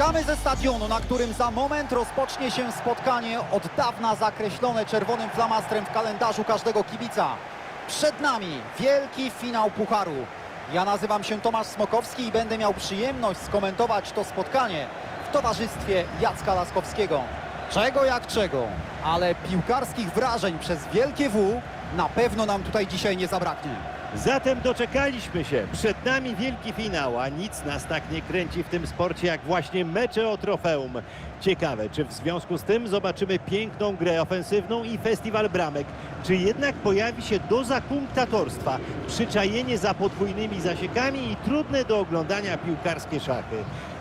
Uciekamy ze stadionu, na którym za moment rozpocznie się spotkanie od dawna zakreślone czerwonym flamastrem w kalendarzu każdego kibica. Przed nami wielki finał Pucharu. Ja nazywam się Tomasz Smokowski i będę miał przyjemność skomentować to spotkanie w towarzystwie Jacka Laskowskiego. Czego jak czego, ale piłkarskich wrażeń przez wielkie W na pewno nam tutaj dzisiaj nie zabraknie. Zatem doczekaliśmy się. Przed nami wielki finał, a nic nas tak nie kręci w tym sporcie jak właśnie mecze o trofeum. Ciekawe, czy w związku z tym zobaczymy piękną grę ofensywną i festiwal bramek, czy jednak pojawi się doza punktatorstwa, przyczajenie za podwójnymi zasiekami i trudne do oglądania piłkarskie szachy.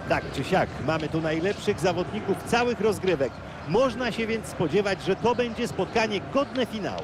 Tak czy siak, mamy tu najlepszych zawodników całych rozgrywek. Można się więc spodziewać, że to będzie spotkanie godne finału.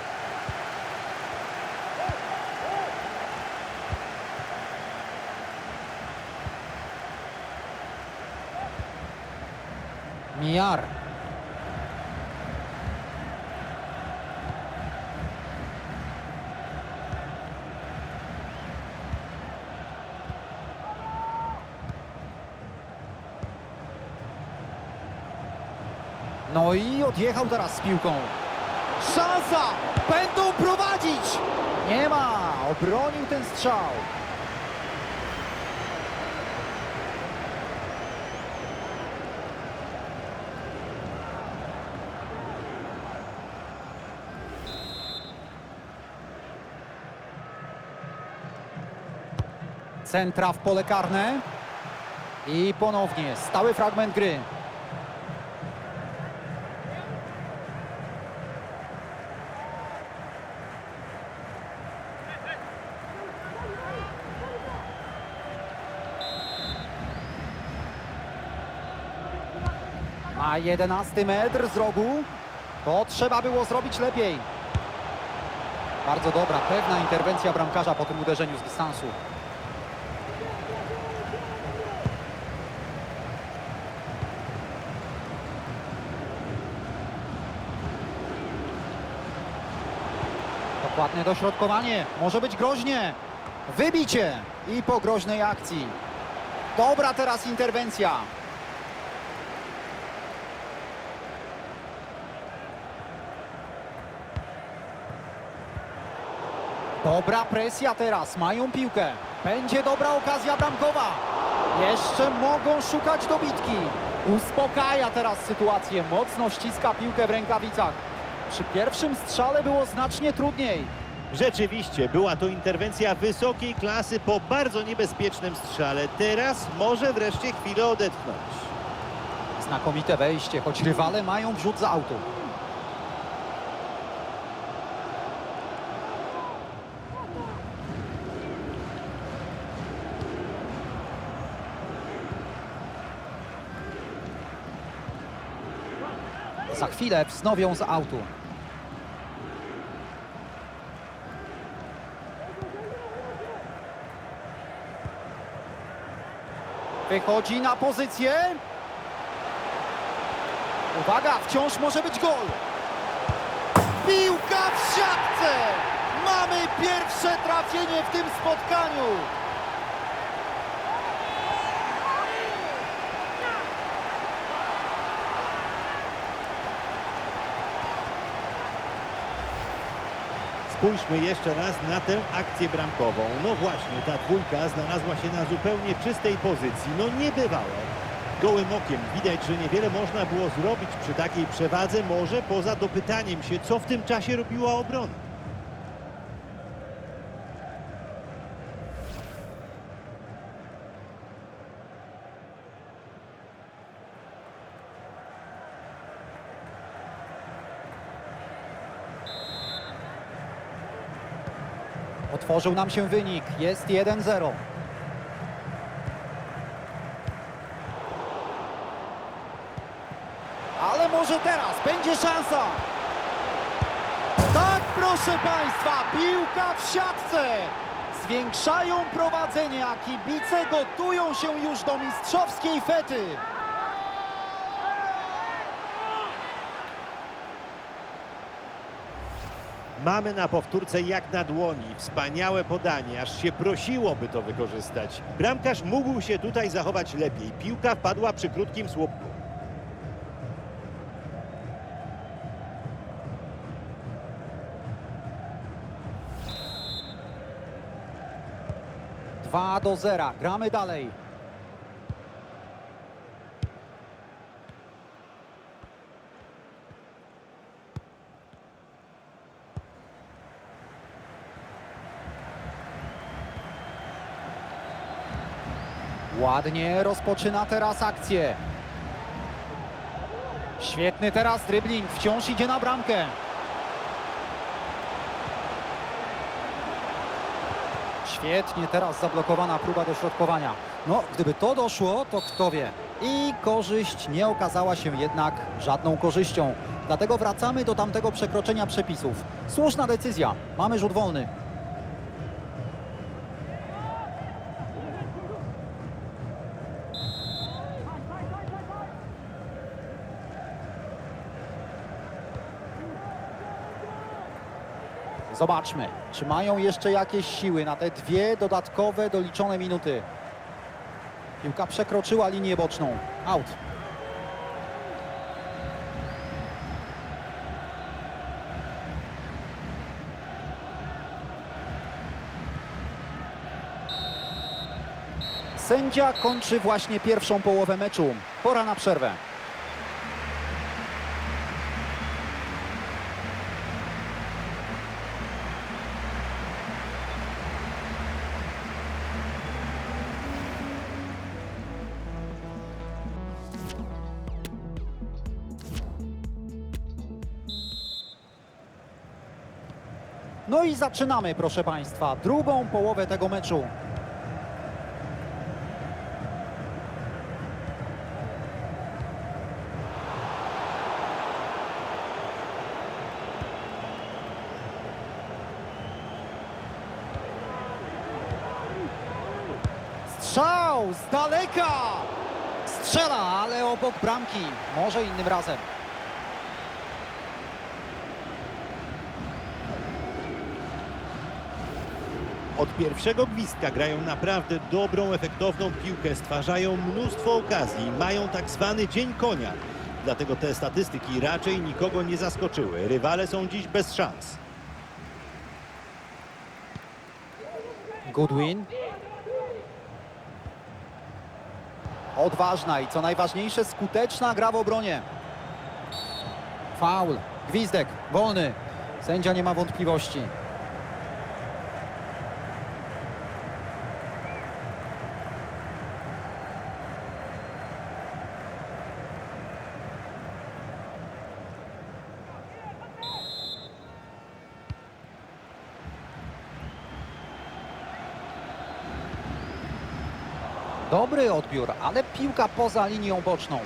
Mijar. No i odjechał teraz z piłką. Szansa! Będą prowadzić! Nie ma! Obronił ten strzał. Centra w pole karne. I ponownie stały fragment gry. A 11 metr z rogu. To trzeba było zrobić lepiej. Bardzo dobra, pewna interwencja bramkarza po tym uderzeniu z dystansu. Dokładne dośrodkowanie. Może być groźnie. Wybicie. I po groźnej akcji. Dobra teraz interwencja. Dobra presja teraz. Mają piłkę. Będzie dobra okazja bramkowa. Jeszcze mogą szukać dobitki. Uspokaja teraz sytuację. Mocno ściska piłkę w rękawicach. Przy pierwszym strzale było znacznie trudniej. Rzeczywiście, była to interwencja wysokiej klasy po bardzo niebezpiecznym strzale. Teraz może wreszcie chwilę odetchnąć. Znakomite wejście, choć rywale mają wrzut za auto. Za chwilę wznowią z autu. Wychodzi na pozycję. Uwaga, wciąż może być gol. Piłka w siatce! Mamy pierwsze trafienie w tym spotkaniu. Spójrzmy jeszcze raz na tę akcję bramkową. No właśnie, ta dwójka znalazła się na zupełnie czystej pozycji. No niebywałe. Gołym okiem widać, że niewiele można było zrobić przy takiej przewadze, może poza dopytaniem się, co w tym czasie robiła obrona. Otworzył nam się wynik. Jest 1-0. Ale może teraz będzie szansa. Tak, proszę Państwa, piłka w siatce. Zwiększają prowadzenie, a kibice gotują się już do mistrzowskiej fety. Mamy na powtórce jak na dłoni. Wspaniałe podanie, aż się prosiłoby to wykorzystać. Bramkarz mógł się tutaj zachować lepiej. Piłka wpadła przy krótkim słupku. Dwa do zera. Gramy dalej. Ładnie rozpoczyna teraz akcję. Świetny teraz dribbling. Wciąż idzie na bramkę. Świetnie teraz zablokowana próba dośrodkowania. No, gdyby to doszło, to kto wie. I korzyść nie okazała się jednak żadną korzyścią. Dlatego wracamy do tamtego przekroczenia przepisów. Słuszna decyzja. Mamy rzut wolny. Zobaczmy, czy mają jeszcze jakieś siły na te dwie dodatkowe doliczone minuty. Piłka przekroczyła linię boczną. Out. Sędzia kończy właśnie pierwszą połowę meczu. Pora na przerwę. No i zaczynamy, proszę Państwa, drugą połowę tego meczu. Strzał z daleka! Strzela, ale obok bramki. Może innym razem. Od pierwszego gwizdka grają naprawdę dobrą, efektowną piłkę, stwarzają mnóstwo okazji, mają tak zwany dzień konia. Dlatego te statystyki raczej nikogo nie zaskoczyły. Rywale są dziś bez szans. Goodwin. Odważna i co najważniejsze skuteczna gra w obronie. Faul. Gwizdek. Wolny. Sędzia nie ma wątpliwości. Dobry odbiór, ale piłka poza linią boczną.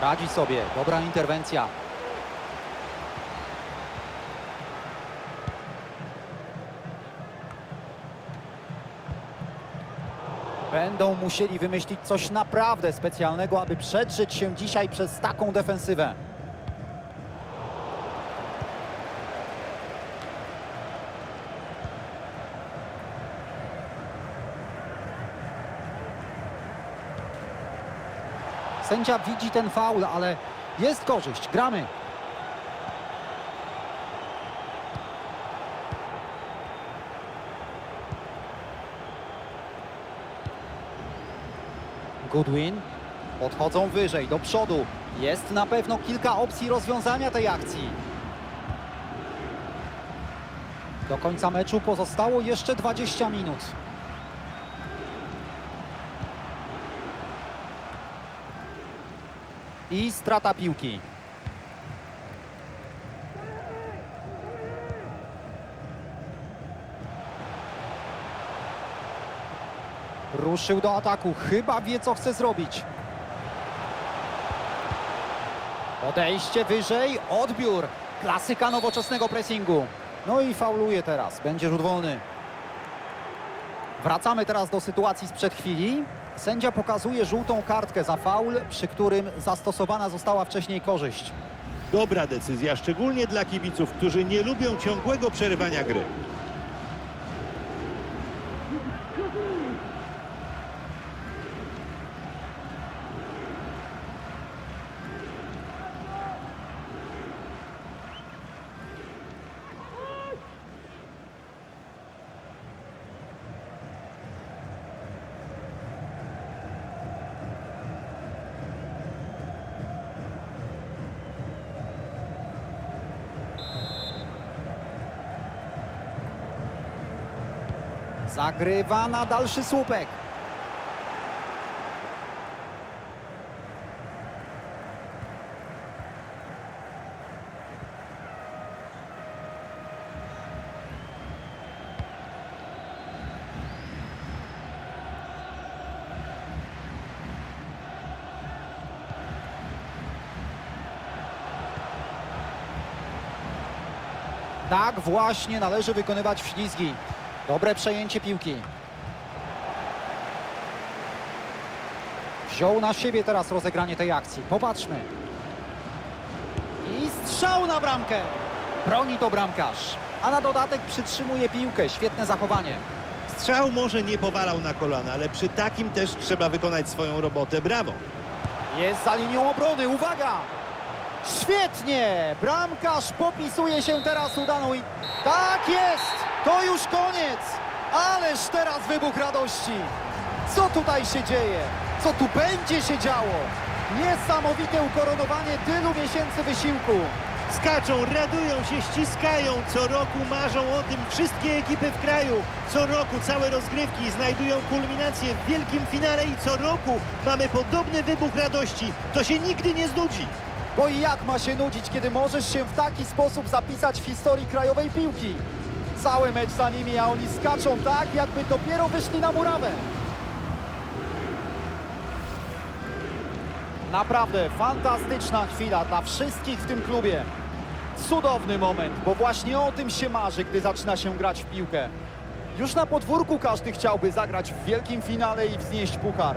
Radzi sobie, dobra interwencja. Będą musieli wymyślić coś naprawdę specjalnego, aby przedrzeć się dzisiaj przez taką defensywę. Sędzia widzi ten faul, ale jest korzyść. Gramy. Goodwin. Podchodzą wyżej, do przodu. Jest na pewno kilka opcji rozwiązania tej akcji. Do końca meczu pozostało jeszcze 20 minut. I strata piłki. Ruszył do ataku. Chyba wie, co chce zrobić. Podejście wyżej, odbiór. Klasyka nowoczesnego pressingu. No i fauluje teraz. Będzie rzut wolny. Wracamy teraz do sytuacji sprzed chwili. Sędzia pokazuje żółtą kartkę za faul, przy którym zastosowana została wcześniej korzyść. Dobra decyzja, szczególnie dla kibiców, którzy nie lubią ciągłego przerywania gry. Zagrywa na dalszy słupek. Tak właśnie należy wykonywać wślizgi. Dobre przejęcie piłki. Wziął na siebie teraz rozegranie tej akcji. Popatrzmy. I strzał na bramkę. Broni to bramkarz. A na dodatek przytrzymuje piłkę. Świetne zachowanie. Strzał może nie powalał na kolana, ale przy takim też trzeba wykonać swoją robotę. Brawo! Jest za linią obrony. Uwaga! Świetnie! Bramkarz popisuje się teraz udaną i... Tak jest! To już koniec! Ależ teraz wybuch radości! Co tutaj się dzieje? Co tu będzie się działo? Niesamowite ukoronowanie tylu miesięcy wysiłku. Skaczą, radują się, ściskają. Co roku marzą o tym wszystkie ekipy w kraju. Co roku całe rozgrywki znajdują kulminację w wielkim finale i co roku mamy podobny wybuch radości. To się nigdy nie znudzi. Bo i jak ma się nudzić, kiedy możesz się w taki sposób zapisać w historii krajowej piłki? Cały mecz za nimi, a oni skaczą tak, jakby dopiero wyszli na murawę. Naprawdę fantastyczna chwila dla wszystkich w tym klubie. Cudowny moment, bo właśnie o tym się marzy, gdy zaczyna się grać w piłkę. Już na podwórku każdy chciałby zagrać w wielkim finale i wznieść puchar.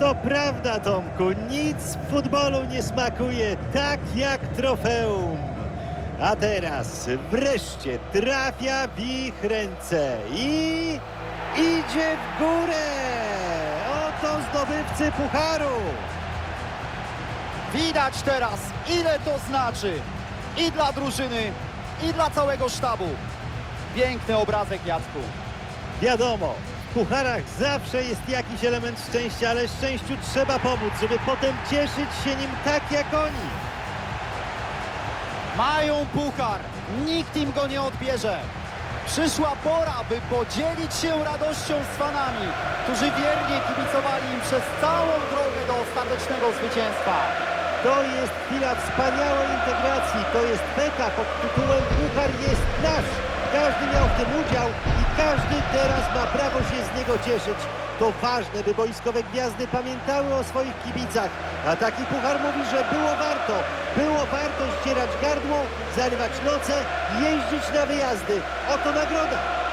To prawda, Tomku, nic w futbolu nie smakuje tak jak trofeum. A teraz wreszcie trafia w ich ręce i idzie w górę. Oto zdobywcy pucharu. Widać teraz, ile to znaczy i dla drużyny, i dla całego sztabu. Piękny obrazek, Jacku. Wiadomo, w pucharach zawsze jest jakiś element szczęścia, ale szczęściu trzeba pomóc, żeby potem cieszyć się nim tak jak oni. Mają puchar, nikt im go nie odbierze. Przyszła pora, by podzielić się radością z fanami, którzy wiernie kibicowali im przez całą drogę do ostatecznego zwycięstwa. To jest chwila wspaniałej integracji, to jest beka pod tytułem Puchar jest nasz. Każdy miał w tym udział i każdy teraz ma prawo się z niego cieszyć. To ważne, by boiskowe gwiazdy pamiętały o swoich kibicach. A taki puchar mówi, że było warto. Było warto ścierać gardło, zarywać noce, jeździć na wyjazdy. Oto nagroda.